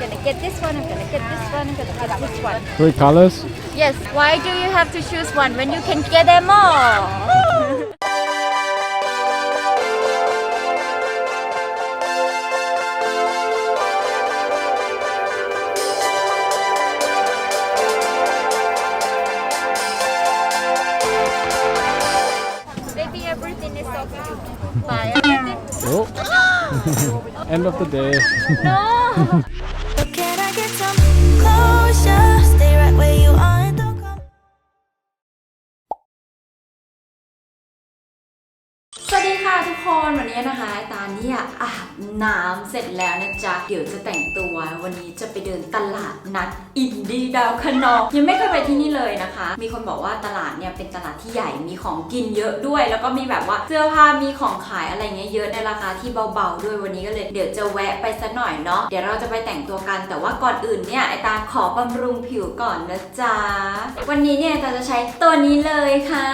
Gonna get this one, I'm gonna get this one, I'm gonna get this one. Three colors. Yes, why do you have to choose one when you can get them all? Maybe everything is so cute. Buy. Oh. End of the day. No! สวัสดีค่ะทุกคนวันนี้นะคะตาเนี่ย น้ำเสร็จแล้วนะจ๊ะ เดี๋ยวจะแต่งตัววันนี้จะไปเดินตลาดนัดอินดีดาวคะนองยังไม่เคยไปที่นี่เลยนะคะ มีคนบอกว่าตลาดเนี่ยเป็นตลาดที่ใหญ่มีของกินเยอะด้วย แล้วก็มีแบบว่าเสื้อผ้ามีของขายอะไรเงี้ยเยอะในราคาที่เบาๆด้วยวันนี้ก็เลยเดี๋ยวจะแวะไปสักหน่อยเนาะเดี๋ยวเราจะไปแต่งตัวกันแต่ว่าก่อนอื่นเนี่ยไอตาขอบำรุงผิวก่อนนะจ๊ะวันนี้เนี่ยตาจะใช้ตัวนี้เลยค่ะ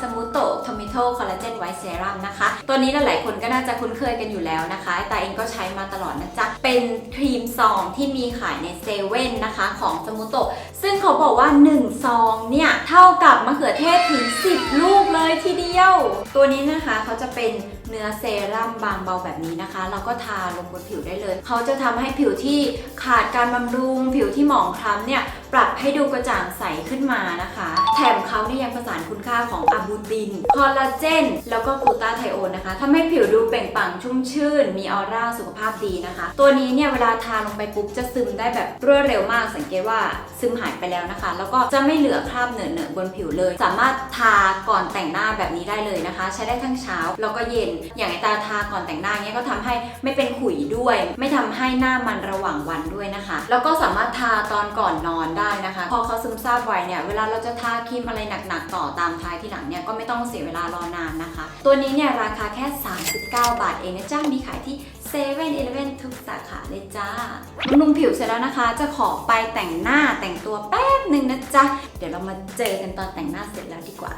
สมูโตทอมิโตคอลลาเจนไวท์เซรั่มนะคะ ตัวนี้หลายๆคนก็น่าจะคุ้นเคยกันอยู่แล้วนะคะตาเองก็ใช้มาตลอดนะจ๊ะ เป็นครีมซองที่มีขายในเซเว่นนะคะของสมูโตะ ซึ่งเขาบอกว่า 1 ซองเนี่ย เท่ากับมะเขือเทศถึง 10 ลูกเลยทีเดียว ตัวนี้นะคะเขาจะเป็นเนื้อเซรั่มบางเบาแบบนี้นะคะ เราก็ทาลงบนผิวได้เลย เขาจะทำให้ผิวที่ขาดการบำรุง ผิวที่หมองคล้ำเนี่ย ปรับให้ดูกระจ่างใสขึ้นมานะคะ แถมเขาเนี่ยยังผสานคุณค่าของอะบูติน คอลลาเจน แล้วก็กลูตาไทโอนนะคะทำให้ผิวดูเปล่งปลั่งชุ่มชื่น มีออร่าสุขภาพดีนะคะ ตัวนี้เนี่ยเวลาทาลงไปปุ๊บจะซึมได้แบบรวดเร็วมาก สังเกตว่าซึมหายไปแล้วนะคะ แล้วก็จะไม่เหลือคราบเหนอะเหนอะบนผิวเลย สามารถทาก่อนแต่งหน้าแบบนี้ได้เลยนะคะ ใช้ได้ทั้งเช้าแล้วก็เย็น อย่างไอตาทาก่อนแต่งหน้าเนี่ยก็ทำให้ไม่เป็นขุยด้วย ไม่ทำให้หน้ามันระหว่างวันด้วยนะคะ แล้วก็สามารถทาตอนก่อนนอนได้นะคะ พอเขาซึมซาบไวเนี่ยเวลาเราจะทาครีมอะไรหนักๆต่อตามท้ายที่หลังเนี่ยก็ไม่ต้องเสียเวลารอนานนะคะ ตัวนี้เนี่ยราคาแค่ 39 บาทเองนะจ้ามีขายที่เซเว่นอีเลฟเว่นทุกสาขาเลยจ้าบำรุงผิวเสร็จแล้วนะคะ จะขอไปแต่งหน้าแต่งตัวแป๊บหนึ่งนะจ๊ะ เดี๋ยวเรามาเจอกันตอนแต่งหน้าเสร็จแล้วดีกว่า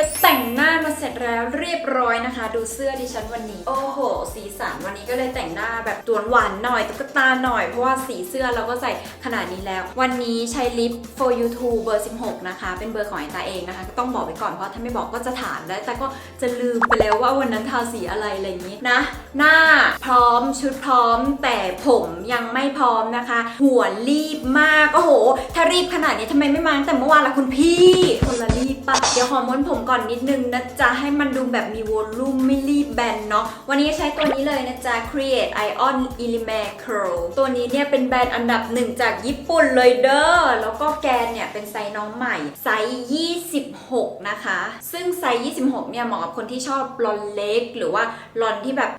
ไปแต่งหน้ามาเสร็จแล้วเรียบร้อยนะคะ ดูเสื้อดิฉันวันนี้ โอ้โห สีสันวันนี้ก็เลยแต่งหน้าแบบตวนหวานหน่อยตุ๊กตาหน่อยเพราะว่าสีเสื้อเราก็ใส่ขนาดนี้แล้ว วันนี้ใช้ลิป for you to เบอร์ 16 นะคะ เป็นเบอร์ของไอตาเองนะคะ ก็ต้องบอกไว้ก่อนเพราะถ้าไม่บอกก็จะถามแล้วแต่ก็จะลืมไปแล้วว่าวันนั้นทาสีอะไรอะไรอย่างนี้นะ หน้าพร้อมชุดพร้อม แต่ผมยังไม่พร้อมนะคะ หัวรีบมากโอ้โห ถ้ารีบขนาดนี้ทำไมไม่มาตั้งแต่เมื่อวานล่ะคุณพี่คนละรีบปะเดี๋ยวหอมม้วนผมก่อนนิดนึงนะจ๊ะ ให้มันดูแบบมีวอลลุ่มไม่รีบแบนเนาะวันนี้ใช้ตัวนี้เลยนะจ๊ะ Create Ion Element Curl ตัวนี้เนี่ยเป็นแบรนด์อันดับหนึ่งจากญี่ปุ่นเลยเด้อแล้วก็แกนเนี่ยเป็นไซส์น้องใหม่ ไซส์ 26 นะคะ ซึ่งไซส์ 26 เนี่ยเหมาะกับคนที่ชอบลอนเล็ก หรือว่าลอนที่แบบ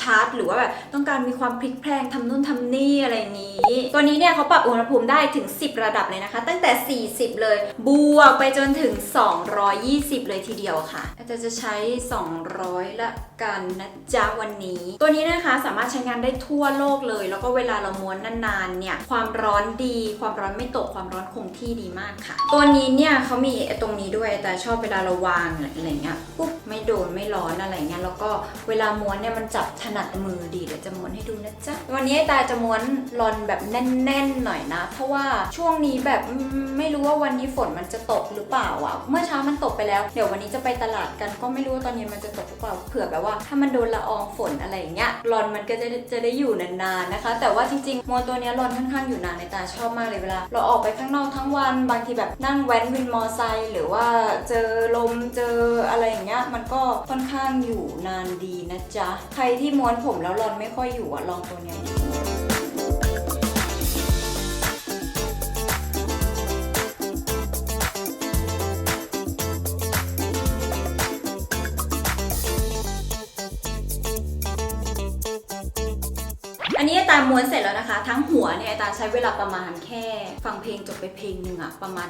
ชัดๆ หรือว่าแบบต้องการมีความพลิกแพลงทำนู่นทำนี่อะไรนี้ ตัวนี้เนี่ยเขาปรับอุณหภูมิได้ถึง 10 ระดับเลยนะคะ ตั้งแต่ 40 เลย บวกไปจนถึง 220เลยทีเดียวค่ะอาจารย์จะใช้ 200 ละ กันนะจ๊ะวันนี้ ตัวนี้นะคะสามารถใช้งานได้ทั่วโลกเลย แล้วก็เวลาเราม้วนนานๆเนี่ยความร้อนดี ความร้อนไม่ตกความร้อนคงที่ดีมากค่ะ ตัวนี้เนี่ยเขามีตรงนี้ด้วยแต่ชอบเวลาเราวางอะไรเงี้ยปุ๊บไม่โดนไม่ร้อนอะไรเงี้ยแล้วก็เวลาม้วนเนี่ยมันจับถนัดมือดีเดี๋ยวจะม้วนให้ดูนะจ๊ะวันนี้ไอ้ตาจะม้วนรอนแบบแน่นๆหน่อยนะ เพราะว่าช่วงนี้แบบไม่รู้ว่าวันนี้ฝนมันจะตกหรือเปล่าอะเมื่อเช้ามันตกไปแล้ว เดี๋ยววันนี้จะไปตลาดกันก็ไม่รู้ว่าตอนเย็นมันจะตกหรือเปล่าเผื่อแบบว่าถ้ามันโดนละอองฝนอะไรอย่างเงี้ยรอนมันก็จะจะได้อยู่นานๆนะคะ แต่ว่าจริงๆมวนตัวนี้ยรอนค่อนข้างอยู่นานในตาชอบมากเลยเวลา เราออกไปข้างนอกทั้งวันบางทีแบบนั่งแว้นวินมอไซค์หรือว่าเจอลมเจออะไรอย่างเงี้ยมันก็ค่อนข้างอยู่นานดีนะจ๊ะใครที่ม้วนผมแล้วรอนไม่ค่อยอยู่อะลองตัวนี้ อันนี้อ้ตาม้วนเสร็จแล้วนะคะ ทั้งหัวเนี่ยอ้ตาใช้เวลาประมาณแค่ ฟังเพลงจบไปเพลงหนึ่งอะประมาณ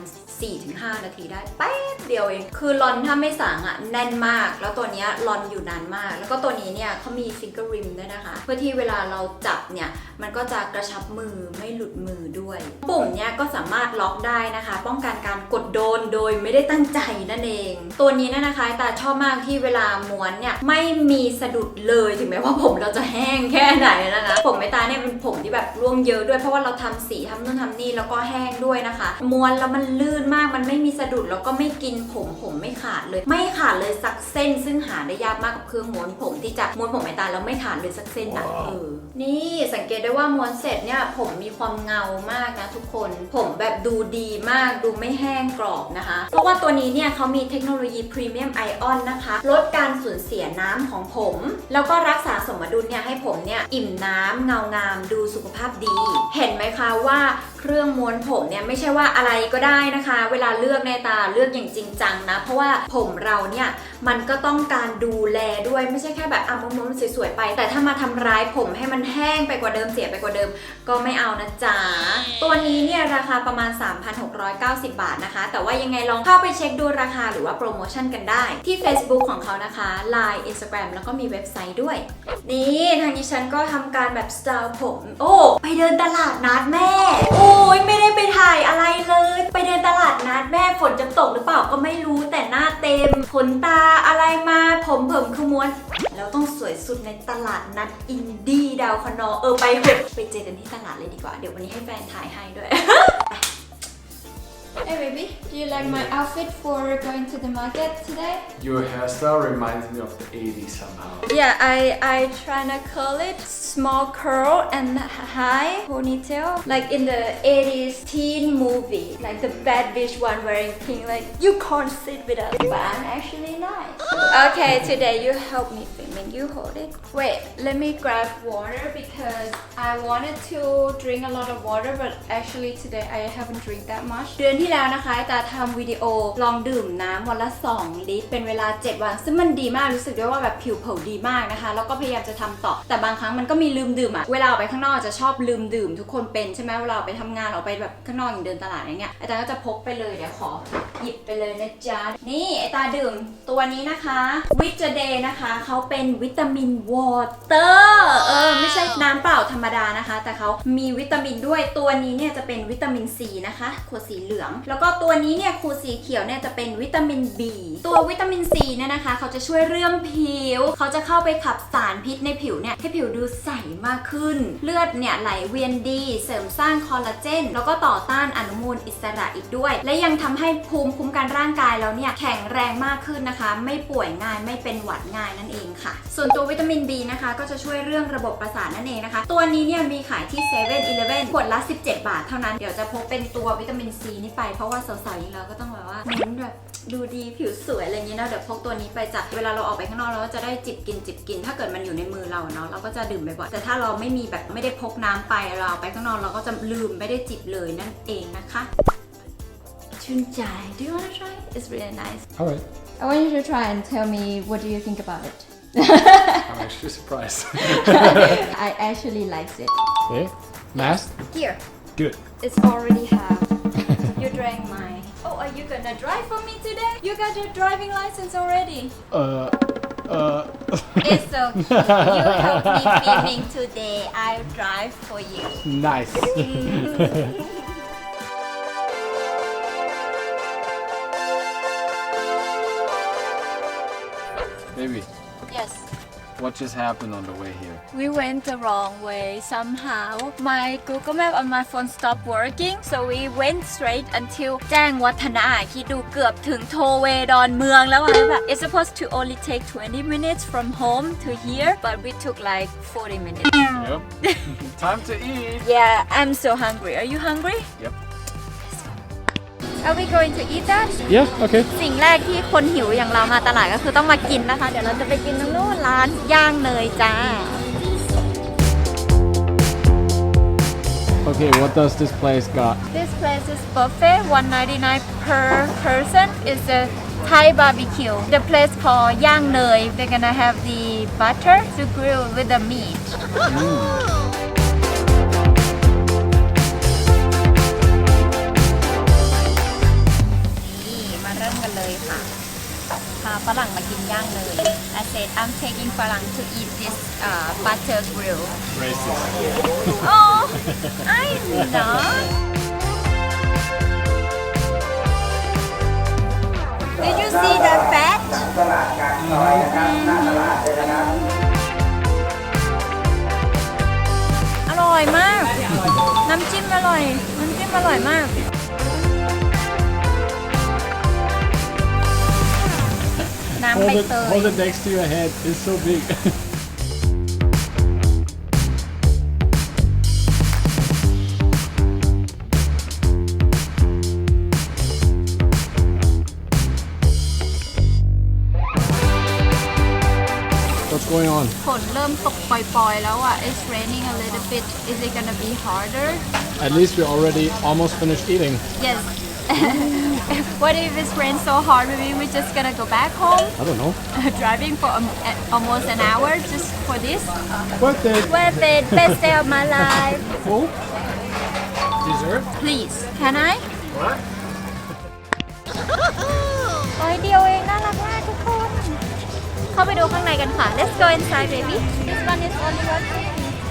4-5 นาทีได้แป๊บเดียวเอง คือลอนถ้าไม่สางอะแน่นมาก แล้วตัวนี้ลอนอยู่นานมาก แล้วก็ตัวนี้เนี่ยเขามีฟิงเกอร์ริมด้วยนะคะ เพื่อที่เวลาเราจับเนี่ยมันก็จะกระชับมือไม่หลุดมือด้วย ปุ่มเนี่ยก็สามารถล็อกได้นะคะ ป้องกันการกดโดนโดยไม่ได้ตั้งใจนั่นเอง ตัวนี้เนี่ยนะคะตาชอบมากที่เวลาม้วนเนี่ยไม่มีสะดุดเลยถึงแม้ว่าผมเราจะแห้งแค่ไหนแล้วนะผมไอตาเนี่ยเป็นผมที่แบบร่วงเยอะด้วยเพราะว่าเราทำสีทำนู่นทำนี่แล้วก็แห้งด้วยนะคะ ม้วนแล้วมันลื่นมากมันไม่มีสะดุดแล้วก็ไม่กินผมผมไม่ขาดเลย ไม่ขาดเลยสักเส้น ซึ่งหาได้ยากมากกับเครื่องม้วนผมที่จะม้วนผมไอตาแล้วไม่ขาดเลยสักเส้นนะเออนี่สังเกตได้ว่าม้วนเสร็จเนี่ยผมมีความเงามากนะทุกคน ผมแบบดูดีมากดูไม่แห้งกรอบนะคะ เพราะว่าตัวนี้เนี่ยเขามีเทคโนโลยีพรีเมียมไอออนนะคะ ลดการสูญเสียน้ำของผม แล้วก็รักษาสมดุลเนี่ยให้ผมเนี่ยอิ่มน้ำเงางามดูสุขภาพดี เห็นไหมคะว่า เครื่องม้วนผมเนี่ยไม่ใช่ว่าอะไรก็ได้นะคะ เวลาเลือกในตาเลือกอย่างจริงจังนะ เพราะว่าผมเราเนี่ยมันก็ต้องการดูแลด้วยไม่ใช่แค่แบบอะม้วนๆสวยๆไป แต่ถ้ามาทำร้ายผมให้มันแห้งไปกว่าเดิมเสียไปกว่าเดิม ก็ไม่เอานะจ๊ะตัวนี้เนี่ยราคาประมาณ 3,690 บาทนะคะ แต่ว่ายังไงลองเข้าไปเช็คดูราคาหรือว่าโปรโมชั่นกันได้ ที่ Facebook ของเขานะคะ Line Instagram แล้วก็มีเว็บไซต์ด้วย นี่ทางนี้ฉันก็ทำการแบบสไตล์ผม โอ้ ไปเดินตลาดนัดแม่ โอ้ยไม่ได้ไปถ่ายอะไรเลย ไปเดินตลาดนัดแม่ฝนจะตกหรือเปล่าก็ไม่รู้แต่หน้าเต็มขนตาอะไรมาผมเผิมขมวนแล้วต้องสวยสุดในตลาดนัดอินดี้ดาวคอนอเออไปเถอะไปเจอกันที่ตลาดเลยดีกว่า เดี๋ยววันนี้ให้แฟนถ่ายให้ด้วย Hey baby do you like my outfit for going to the market today Your hairstyle reminds me of the 80s somehow. Yeah, I I trying to curl it small curl and high ponytail like in the 80s teen movie like the bad bitch one wearing pink like you can't sit with us but I'm actually nice. Okay, today you help me filming. You hold it. Wait, let me grab water because I wanted to drink a lot of water but actually today I haven't drink that much. ที่แล้วนะคะตาทำวิดีโอลองดื่มน้ำวันละ 2 ลิตร เป็นเวลา 7 วัน ซึ่งมันดีมากรู้สึกด้วยว่าแบบผิวเผาดีมากนะคะ แล้วก็พยายามจะทำต่อ แต่บางครั้งมันก็มีลืมดื่มอะเวลาออกไปข้างนอกจะชอบลืมดื่ม ทุกคนเป็นใช่ไหมเวลาออกไปทำงานออกไปแบบข้างนอกอย่างเดินตลาดอย่างเงี้ยไอาจาก็จะพกไปเลยเดี๋ยวขอหยิบไปเลยนะจ๊ะ นี่ไอตาดื่มตัวนี้นะคะวิจเดย์นะคะเขาเป็นวิตามินวอเตอร์เออไม่ใช่น้ำเปล่าธรรมดานะคะ แต่เขามีวิตามินด้วยตัวนี้เนี่ยจะเป็นวิตามินซีนะคะขวดสีเหลืองแล้วก็ตัวนี้เนี่ยขวดสีเขียวเนี่ยจะเป็นวิตามิน B ตัววิตามินซีเนี่ยนะคะ เขาจะช่วยเรื่องผิว เขาจะเข้าไปขับสารพิษในผิวเนี่ยให้ผิวดูใสมากขึ้น เลือดเนี่ยไหลเวียนดี เสริมสร้างคอลลาเจน แล้วก็ต่อต้านอนุมูลอิสระอีกด้วย และยังทำให้ภูมิคุ้มกันร่างกายเราเนี่ยแข็งแรงมากขึ้นนะคะ ไม่ป่วยง่ายไม่เป็นหวัดง่ายนั่นเองค่ะ ส่วนตัววิตามิน B นะคะ ก็จะช่วยเรื่องระบบประสาทนั่นเองนะคะ ตัวนี้เนี่ยมีขายที่7 e เ e ่ e อขวดละ 17 บาทเท่านั้น เดี๋ยวจะพกเป็นตัววิตามิน C นี่ไปเพราะว่าสาวๆอย่างเราก็ต้องแบบว่าเน้นแบบดูดีผิวสวยอะไรอย่างเงี้ยเนาะเดี๋ยวพกตัวนี้ไปจ้ะเวลาเราออกไปข้างนอกเราก็จะได้จิบกินจิบกิน ถ้าเกิดมันอยู่ในมือเราเนาะเราก็จะดื่มบ่อยๆแต่ถ้าเราไม่มีแบบไม่ได้พกน้ำไปเราออกไปข้างนอกเราก็จะลืมไม่ได้จิบเลยนั่นเองนะคะชื่นใจ Do you wanna try? It's really nice. Alright, I want you to try and tell me what do you think about it. I'm actually surprised. I actually likes it. okay, mask? Here, Good. it's already have. You drank mine. Oh, are you gonna drive for me today? You got your driving license already. Uh, uh. It's okay. You help me filming today. I'll drive for you. nice. Baby, Yes. what just happened on the way here? We went the wrong way somehow. My Google Map on my phone stopped working, so we went straight until แจ้งวัฒนะคิดดูเกือบถึงโทเวดอนเมืองแล้วอะแบบ It's supposed to only take 20 minutes from home to here, but we took like 40 minutes. Yep. Time to eat. Yeah, I'm so hungry. Are you hungry? Yep. Are we going to eat that? Yeah, okay. สิ่งแรกที่คนหิวอย่างเรามาตลาดก็คือต้องมากินนะคะ เดี๋ยวเราจะไปกินตรงนู้นร้านย่างเนยจ้า Okay, what does this place got? This place is buffet, 199 per person. It's a Thai barbecue. The place called Yang Nui. They're gonna have the butter to grill with the meat. ฝรั่งมากินย่างเลย I said I'm taking ฝรั่ง to eat this uh, butter grill. Racist. Oh, I'm not. Did you see the fat? ร่อยมาก น้ำจิ้มอร่อย น้ำจิ้มอร่อยมาก น้ำใบ Hold it, เตย hold it next to your head. It's so big. What's going on? ฝนเริ่มตกปล่อยๆ แล้วอ่ะ It's raining a little bit Is it gonna be harder At least we already almost finished eating. Yes What if it's rain so hard maybe we're just gonna go back home I don't know. driving for um, a- almost an hour just for this Worth it. Worth it best day of my life Full? Dessert? Please can I What? ร้อยเดียวเองน่ารักมากทุกคน เข้าไปดูข้างในกันค่ะ Let's go inside baby This one is only one fifty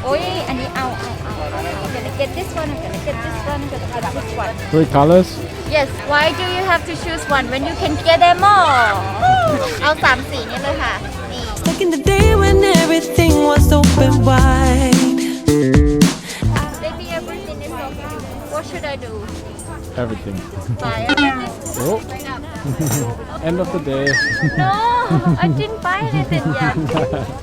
โอ้ย อันนี้เอาเอาเอาเอา I'm gonna get this one I'm gonna get this one I'm gonna get this one Three colors? Yes why do you have to choose one when you can get them all เอาสามสีนี้เลยค่ะ นี่ Back in the day when everything was open wide. Baby everything is so cute What should I do Everything. Buy everything Oh, Bring up end of the day. No I didn't buy anything yet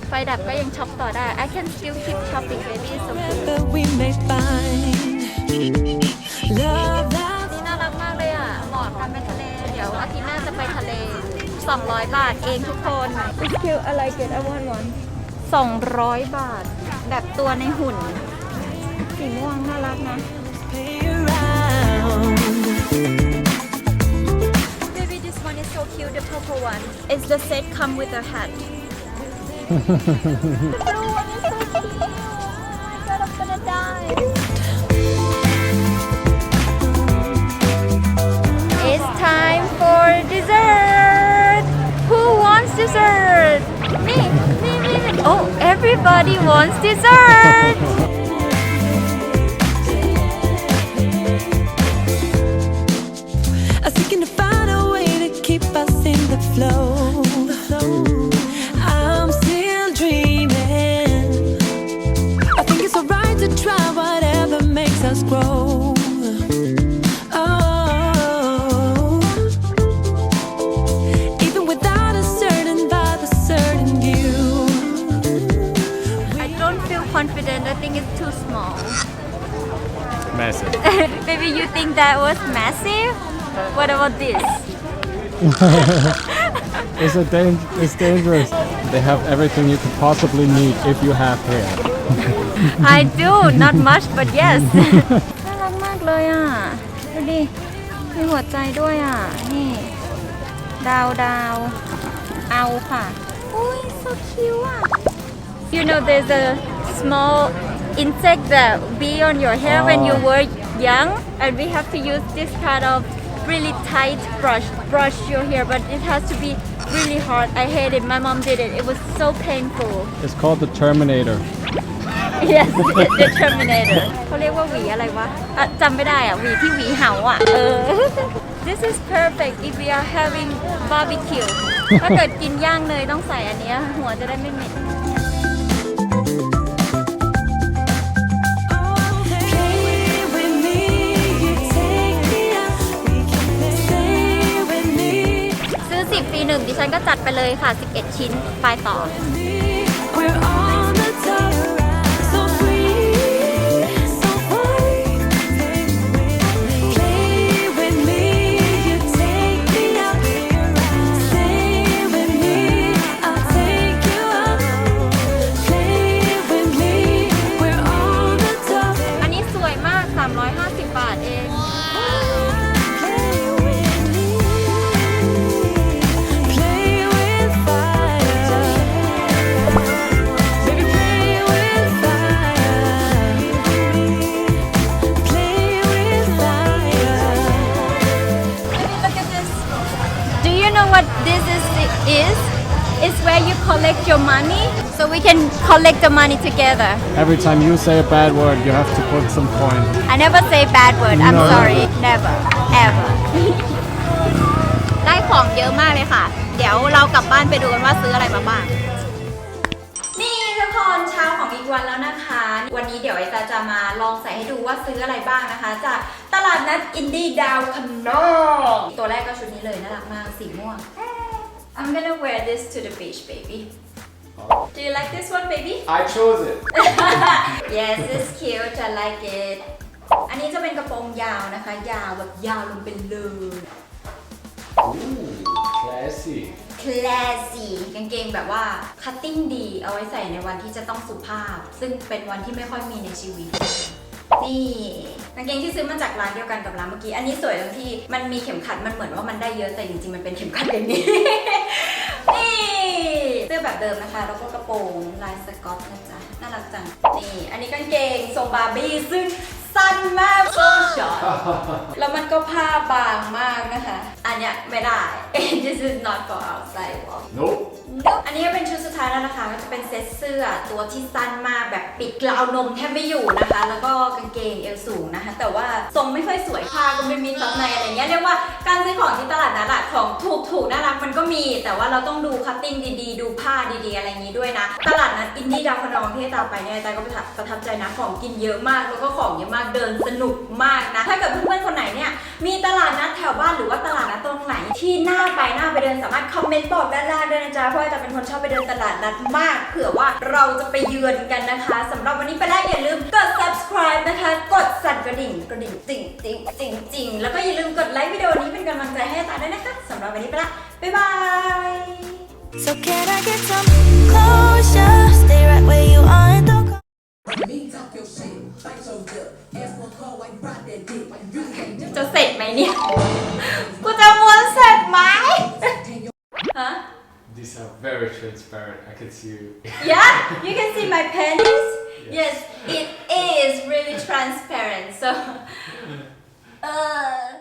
ไฟดับก็ยังช็อปต่อได้ I can still keep shopping baby so cute That we may find love that ดี๋ยวอาทิตย์หน้าจะไปทะเล 200 บาทเองทุกคน It's cute I like it I want one 200 บาท แบบตัวในหุ่น สีม่วงน่ารักนะ pay around. Baby this one is so cute the purple one It's the set come with a hat The blue one is so cute Oh my god I'm gonna die time for dessert. Who wants dessert? Me, me, me, me. Oh everybody wants dessert Maybe you think that was massive? What about this? It's a dang- it's dangerous. They have everything you could possibly need if you have hair. I do not much but yes น่ารักมากเลยอ่ะ ดูดิ มีหัวใจด้วยอ่ะ นี่ ดาวดาว เอาค่ะ อุ้ย so cute อ่ะ You know there's a small insect that be on your hair when you were young and we have to use this kind of really tight brush brush your hair but it has to be really hard I hate it my mom did it it was so painful It's called the Terminator. yes the Terminator เขาเรียกว่าหวีอะไรวะอ่ะจำไม่ได้อ่ะ หวีที่หวีเหาอ่ะ เออ This is perfect if we are having barbecue ถ้าเกิดกินย่างเนยต้องใส่อันเนี้ยหัวจะได้ไม่เหม็น หนึ่งดิฉันก็จัดไปเลยค่ะ 11 ชิ้นไปต่อ so we can collect the money together. Every time you say a bad word, you have to put some coin. I never say bad word. I'm No. sorry. Never. Ever. ได้ของเยอะมากเลยค่ะ เดี๋ยวเรากลับบ้านไปดูกันว่าซื้ออะไรมาบ้าง นี่ทุกคนเช้าของอีกวันแล้วนะคะ วันนี้เดี๋ยวไอตาจะมาลองใส่ให้ดูว่าซื้ออะไรบ้างนะคะ จากตลาดนัดอินดี้ดาวคะนองตัวแรกก็ชุดนี้เลยน่ารักมากสีม่วง I'm gonna wear this to the beach baby Do you like this one baby I chose it. Yes it's cute I like it อันนี้จะเป็นกระโปรงยาวนะคะ ยาวแบบยาวลงไปเลย Ooh, classy. classy กางเกงแบบว่า cutting ดีเอาไว้ใส่ในวันที่จะต้องสุภาพ ซึ่งเป็นวันที่ไม่ค่อยมีในชีวิต นี่กางเกงที่ซื้อมาจากร้านเดียวกันกับร้านเมื่อกี้ อันนี้สวยตรงที่มันมีเข็มขัดมันเหมือนว่ามันได้เยอะแต่จริงๆมันเป็นเข็มขัดอย่างนี้นี่ เสื้อแบบเดิมนะคะ แล้วก็กระโปรงลายสกอตนะจ๊ะ น่ารักจัง นี่ อันนี้กางเกงทรงบาร์บี้ซึ่งสั้นมากโซช็อตแล้วมันก็ผ้าบางมากนะคะ อันเนี้ยไม่ได้ this is not for outside walk Nope. อันนี้ก็เป็นชุดสุดท้ายแล้วนะคะ ก็จะเป็นเซ็ตเสื้อตัวที่สั้นมากแบบปิดกราวนมแทบไม่อยู่นะคะ แล้วก็กางเกงเอวสูงนะคะ แต่ว่าทรงไม่ค่อยสวยผ้าก็ไม่มีซับในอะไรเงี้ยเรียกว่าการซื้อของที่ตลาดนัดอะของถูกถูกๆน่ารักมันก็มี แต่ว่าเราต้องดูคัตติ้งดีๆ ดูผ้าดีๆ อะไรอย่างนี้ด้วยนะ ตลาดนัดอินดี้ดาวคนองที่ให้ตาไปเนี่ยใจก็ประทับประทับใจนะของกินเยอะมากแล้วก็ของเยอะมากเดินสนุกมากนะถ้าเกิดเพื่อนๆคนไหนเนี่ยมีตลาดนัดแถวบ้านหรือว่าตลาดนัดตรงไหนที่น่าไปน่าไปเดินสามารถคอมเมนต์บอกด้านล่างด้วยนะจ๊ะเพราะจะเป็นคนชอบไปเดินตลาดนัดมาก เผื่อว่าเราจะไปเยือนกันนะคะสำหรับวันนี้ไปแล้วอย่าลืมกด subscribe นะคะ กดสั่นกระดิ่งกระดิ่งจริงจริงจริงจริงแล้วก็อย่าลืมกดไลค์วิดีโอนี้เป็นกำลังใจให้ตาด้วยนะคะสำหรับวันนี้ไปละบ๊ายบาย So can I get some closure? Stay right where you are and don't go. จะเสร็จไหมเนี่ย กูจะม้วนเสร็จไหมฮะ These are very transparent. I can see you. Yeah, you can see my panties. Yes, it is really transparent. So, uh,